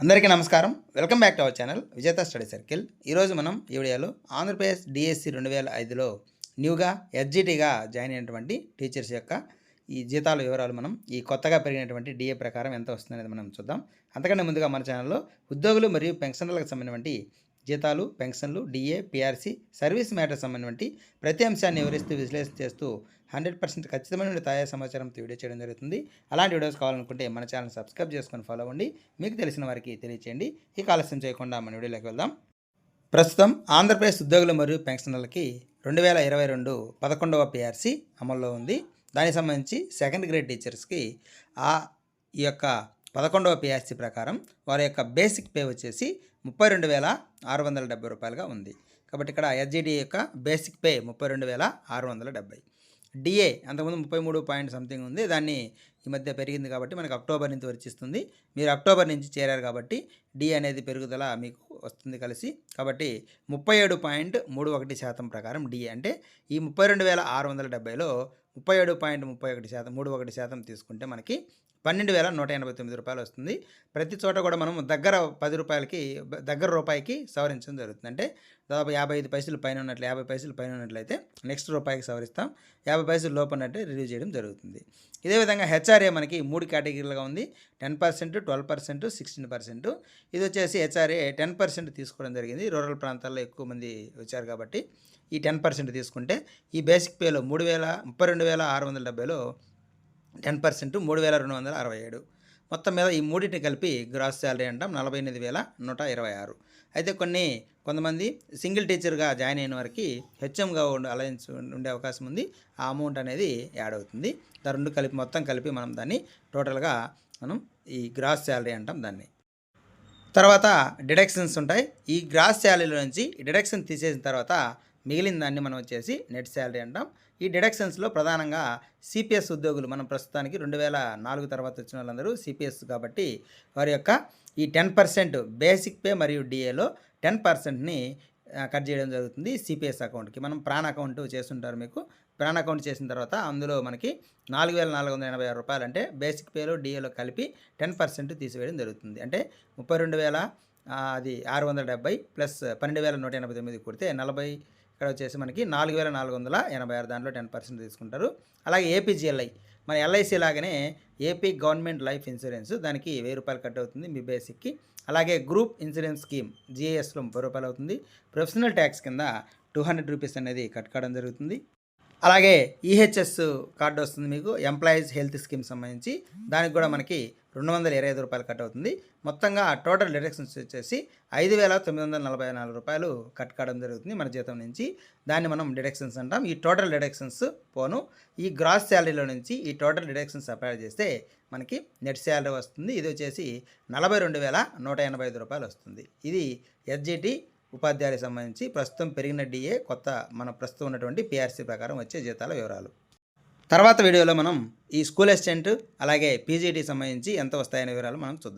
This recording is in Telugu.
అందరికీ నమస్కారం. Welcome back to our channel Vijetha study circle. ఈరోజు మనం ఈ వీడియోలో ఆంధ్రప్రదేశ్ డిఎస్సి రెండు వేల ఐదులో న్యూగా ఎస్జిటిగా జాయిన్ అయినటువంటి టీచర్స్ యొక్క ఈ జీతాల వివరాలు మనం ఈ కొత్తగా పెరిగినటువంటి డిఏ ప్రకారం ఎంత వస్తుందనేది మనం చూద్దాం. అంతకంటే ముందుగా మన ఛానల్లో ఉద్యోగులు మరియు పెన్షనర్లకు సంబంధించినటువంటి జీతాలు పెన్షన్లు డిఏ పిఆర్సీ సర్వీస్ మ్యాటర్ సంబంధించి ప్రతి అంశాన్ని వివరిస్తూ విశ్లేషణ చేస్తూ హండ్రెడ్ పర్సెంట్ ఖచ్చితమైన తాజా సమాచారంతో వీడియో చేయడం జరుగుతుంది. అలాంటి వీడియోస్ కావాలనుకుంటే మన ఛానల్ సబ్స్క్రైబ్ చేసుకొని ఫాలో అవ్వండి. మీకు తెలిసిన వారికి తెలియచేయండి. ఇక ఆలస్యం చేయకుండా మన వీడియోలోకి వెళ్దాం. ప్రస్తుతం ఆంధ్రప్రదేశ్ ఉద్యోగులు మరియు పెన్షనర్లకి రెండు వేల ఇరవై రెండు పదకొండవ పిఆర్సీ అమల్లో ఉంది. దానికి సంబంధించి సెకండ్ గ్రేడ్ టీచర్స్కి ఆ ఈ యొక్క పదకొండవ పిఎస్సి ప్రకారం వారి యొక్క బేసిక్ పే వచ్చేసి ముప్పై రెండు వేల ఆరు వందల డెబ్బై రూపాయలుగా ఉంది. కాబట్టి ఇక్కడ ఎస్జిడి యొక్క బేసిక్ పే ముప్పై రెండు వేల ఆరు వందల డెబ్బై. డిఏ అంతకుముందు ముప్పై మూడు పాయింట్ సంథింగ్ ఉంది. దాన్ని ఈ మధ్య పెరిగింది కాబట్టి మనకు అక్టోబర్ నుంచి వర్తిస్తుంది మీరు అక్టోబర్ నుంచి చేరారు కాబట్టి డి అనేది పెరుగుదల మీకు వస్తుంది కలిసి. కాబట్టి ముప్పై ఏడు పాయింట్ మూడు ఒకటి శాతం ప్రకారం డిఏ అంటే ఈ ముప్పై రెండు వేల ఆరు వందల డెబ్బైలో ముప్పై ఏడు పాయింట్ ముప్పై ఒకటి శాతం మూడు ఒకటి శాతం తీసుకుంటే మనకి పన్నెండు వేల నూట ఎనభై తొమ్మిది రూపాయలు వస్తుంది. ప్రతి చోట కూడా మనం దగ్గర పది రూపాయలకి దగ్గర రూపాయికి సవరించడం జరుగుతుంది. అంటే దాదాపు యాభై ఐదు పైసలు పైన ఉన్నట్లు యాభై పైసలు పైన ఉన్నట్లయితే నెక్స్ట్ రూపాయికి సవరిస్తాం. యాభై పైసలు లోపు ఉన్నట్టే చేయడం జరుగుతుంది. ఇదే విధంగా హెచ్ఆర్ఏ మనకి మూడు కేటగిరీలుగా ఉంది. Ten percent twelve percent sixteen percent. ఇది వచ్చేసి హెచ్ఆర్ఏ టెన్ పర్సెంట్ తీసుకోవడం జరిగింది. రూరల్ ప్రాంతాల్లో ఎక్కువ మంది వచ్చారు కాబట్టి ఈ టెన్ పర్సెంట్ తీసుకుంటే ఈ బేసిక్ పేలో మూడు వేల ముప్పై రెండు వేల ఆరు వందల డెబ్బైలో టెన్ పర్సెంట్ మూడు వేల రెండు వందల అరవై ఏడు. మొత్తం మీద ఈ మూడింటిని కలిపి గ్రాస్ శాలరీ అంటాం నలభై ఎనిమిది వేల నూట ఇరవై ఆరు. అయితే కొన్ని కొంతమంది సింగిల్ టీచర్గా జాయిన్ అయిన వారికి హెచ్ఎంగా ఉండే అలయన్స్ ఉండే అవకాశం ఉంది. ఆ అమౌంట్ అనేది యాడ్ అవుతుంది. దా రెండు కలిపి మొత్తం కలిపి మనం దాన్ని టోటల్గా మనం ఈ గ్రాస్ శాలరీ అంటాం దాన్ని. తర్వాత డిడక్షన్స్ ఉంటాయి. ఈ గ్రాస్ శాలరీలో నుంచి డిడక్షన్ తీసేసిన తర్వాత మిగిలిన దాన్ని మనం వచ్చేసి నెట్ శాలరీ అంటాం. ఈ డిడక్షన్స్లో ప్రధానంగా సిపిఎస్ ఉద్యోగులు మనం ప్రస్తుతానికి రెండు వేల నాలుగు తర్వాత వచ్చిన వాళ్ళందరూ సిపిఎస్ కాబట్టి వారి యొక్క ఈ టెన్ పర్సెంట్ బేసిక్ పే మరియు డిఏలో టెన్ పర్సెంట్ని కట్ చేయడం జరుగుతుంది సిపిఎస్ అకౌంట్కి. మనం ప్రాణ అకౌంట్ చేస్తుంటారు మీకు. ప్రాణ అకౌంట్ చేసిన తర్వాత అందులో మనకి నాలుగు వేల నాలుగు వందల ఎనభై ఆరు రూపాయలు అంటే బేసిక్ పేలో డిఏలో కలిపి టెన్ పర్సెంట్ తీసివేయడం జరుగుతుంది. అంటే ముప్పై రెండు వేల అది ఆరు వందల డెబ్బై ప్లస్ పన్నెండు వేల నూట ఎనభై తొమ్మిది కుడితే నలభై ఇక్కడ వచ్చేసి మనకి నాలుగు వేల నాలుగు వందల ఎనభై ఆరు దాంట్లో టెన్ పర్సెంట్ తీసుకుంటారు. అలాగే ఏపీజీఎల్ఐ మన ఎల్ఐసి లాగానే ఏపీ గవర్నమెంట్ లైఫ్ ఇన్సూరెన్స్ దానికి వెయ్యి రూపాయలు కట్ అవుతుంది మీ బేసిక్కి. అలాగే గ్రూప్ ఇన్సూరెన్స్ స్కీమ్ జిఏఎస్లో ముప్పై రూపాయలు అవుతుంది. ప్రొఫెషనల్ ట్యాక్స్ కింద టూ హండ్రెడ్ రూపీస్ అనేది కట్ కావడం జరుగుతుంది. అలాగే ఈహెచ్ఎస్ కార్డు వస్తుంది మీకు ఎంప్లాయీస్ హెల్త్ స్కీమ్ సంబంధించి. దానికి కూడా మనకి రెండు వందల ఇరవై ఐదు రూపాయలు కట్ అవుతుంది. మొత్తంగా టోటల్ డిడక్షన్స్ వచ్చేసి ఐదు వేల తొమ్మిది వందల నలభై నాలుగు రూపాయలు కట్ కావడం జరుగుతుంది మన జీతం నుంచి. దాన్ని మనం డిడక్షన్స్ అంటాం. ఈ టోటల్ డిడక్షన్స్ పోను. ఈ గ్రాస్ శాలరీలో నుంచి ఈ టోటల్ డిడక్షన్స్ అప్లై చేస్తే మనకి నెట్ శాలరీ వస్తుంది. ఇది వచ్చేసి నలభై రెండు వేల నూట ఎనభై ఐదు రూపాయలు వస్తుంది. ఇది ఎస్జిటి ఉపాధ్యాయులకు సంబంధించి ప్రస్తుతం పెరిగిన డిఏ కొత్త మన ప్రస్తుతం ఉన్నటువంటి పిఆర్సీ ప్రకారం వచ్చే జీతాల వివరాలు. తర్వాత వీడియోలో మనం ఈ స్కూల్ అసిస్టెంట్ అలాగే పీజీటీ సంబంధించి ఎంత వస్తాయనే వివరాలు మనం చూద్దాం.